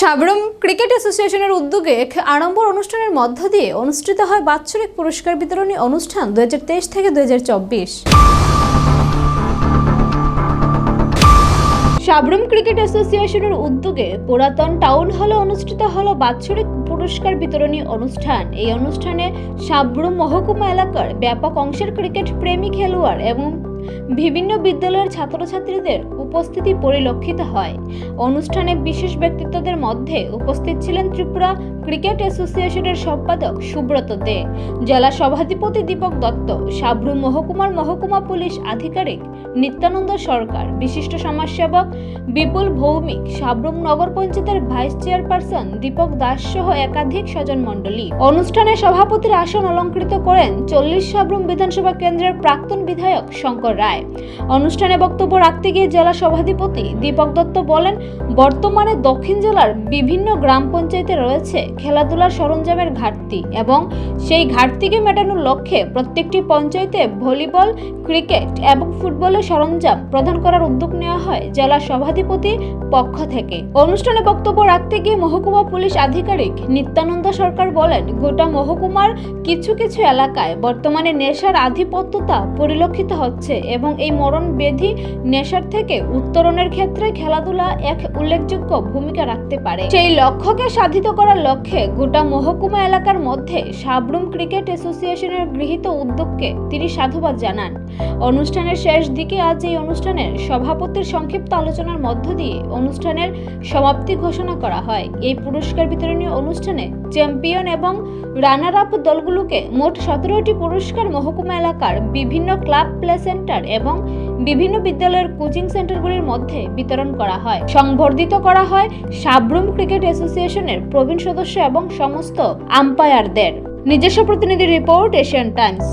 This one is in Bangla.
সাবরম ক্রিকেট অ্যাসোসিয়েশনের উদ্যোগে আড়ম্বর অনুষ্ঠানের মধ্য দিয়ে অনুষ্ঠিত হয় বাৎসরিক পুরস্কার বিতরণী অনুষ্ঠান দু হাজার তেইশ থেকে দু সাবরুম ক্রিকেট অ্যাসোসিয়েশনের উদ্যোগে পুরাতন টাউন হলে অনুষ্ঠিত হলো বাৎসরিক পুরস্কার বিতরণী অনুষ্ঠান। এই অনুষ্ঠানে সাবরুম মহকুমা এলাকার ব্যাপক অংশের ক্রিকেট প্রেমী খেলোয়াড় এবং বিভিন্ন বিদ্যালয়ের ছাত্রছাত্রীদের উপস্থিতি পরিলক্ষিত হয়। অনুষ্ঠানে বিশেষ ব্যক্তিত্বদের মধ্যে উপস্থিত ছিলেন ত্রিপুরা ক্রিকেট অ্যাসোসিয়েশনের সম্পাদক সুব্রত দে, জেলা সভাধিপতি দীপক দত্ত, সাবরু মহকুমার মহকুমা পুলিশ আধিকারিক নিত্যানন্দ সরকার, বিশিষ্ট সমাজসেবক বিপুল ভৌমিক সাবরুম নগর পঞ্চায়েতের ভাইস চেয়ারপারসন দীপক দাস সহ একাধিক স্বজন মণ্ডলী। অনুষ্ঠানে সভাপতির আসন অলঙ্কৃত করেন চল্লিশ সাবরুম বিধানসভা কেন্দ্রের প্রাক্তন বিধায়ক শঙ্কর রায়। অনুষ্ঠানে বক্তব্য রাখতে গিয়ে জেলা সভাধিপতি দীপক দত্ত বলেন, বর্তমানে দক্ষিণ জেলার বিভিন্ন গ্রাম পঞ্চায়েতে রয়েছে খেলাধুলার সরঞ্জামের ঘাটতি এবং সেই ঘাটতিকে মেটানোর লক্ষ্যে প্রত্যেকটি পঞ্চায়েতে ভলিবল, ক্রিকেট এবং ফুটবলের সরঞ্জাম প্রদান করার উদ্যোগ নেওয়া হয় জেলা সভাধিপতি পক্ষ থেকে। অনুষ্ঠানে বক্তব্য রাখতে গিয়ে মহকুমা পুলিশ আধিকারিক নিত্যানন্দ সরকার বলেন, গোটা মহকুমার কিছু কিছু এলাকায় বর্তমানে নেশার আধিপত্যতা পরিলক্ষিত হচ্ছে। এবং এই মরণ ব্যাধি নেশার থেকে উত্তরণের ক্ষেত্রে খেলাধুলা এক উল্লেখযোগ্য ভূমিকা রাখতে পারে। সেই লক্ষ্যকে সাধিত করার লক্ষ্যে গোটা মহকুমা এলাকার মধ্যে সাবরুম ক্রিকেট অ্যাসোসিয়েশনের গৃহীত উদ্যোগকে তিনি সাধুবাদ জানান। অনুষ্ঠানের শেষ দিকে আজ এই অনুষ্ঠানের সভাপতির সংক্ষিপ্ত আলোচনার মধ্য দিয়ে অনুষ্ঠানের সমাপ্তি ঘোষণা করা হয়। এই পুরস্কার বিতরণী অনুষ্ঠানে চ্যাম্পিয়ন এবং রানার আপ দলগুলোকে মোট সতেরোটি পুরস্কার মহকুমা এলাকার বিভিন্ন ক্লাব প্লে সেন্টার এবং বিভিন্ন বিদ্যালয়ের কোচিং সেন্টারগুলির মধ্যে বিতরণ করা হয়। সংবর্ধিত করা হয় সাবরুম ক্রিকেট অ্যাসোসিয়েশনের প্রবীণ সদস্য এবং সমস্ত আম্পায়ারদের নিজস্ব প্রতিনিধি রিপোর্ট এশিয়ান টাইমস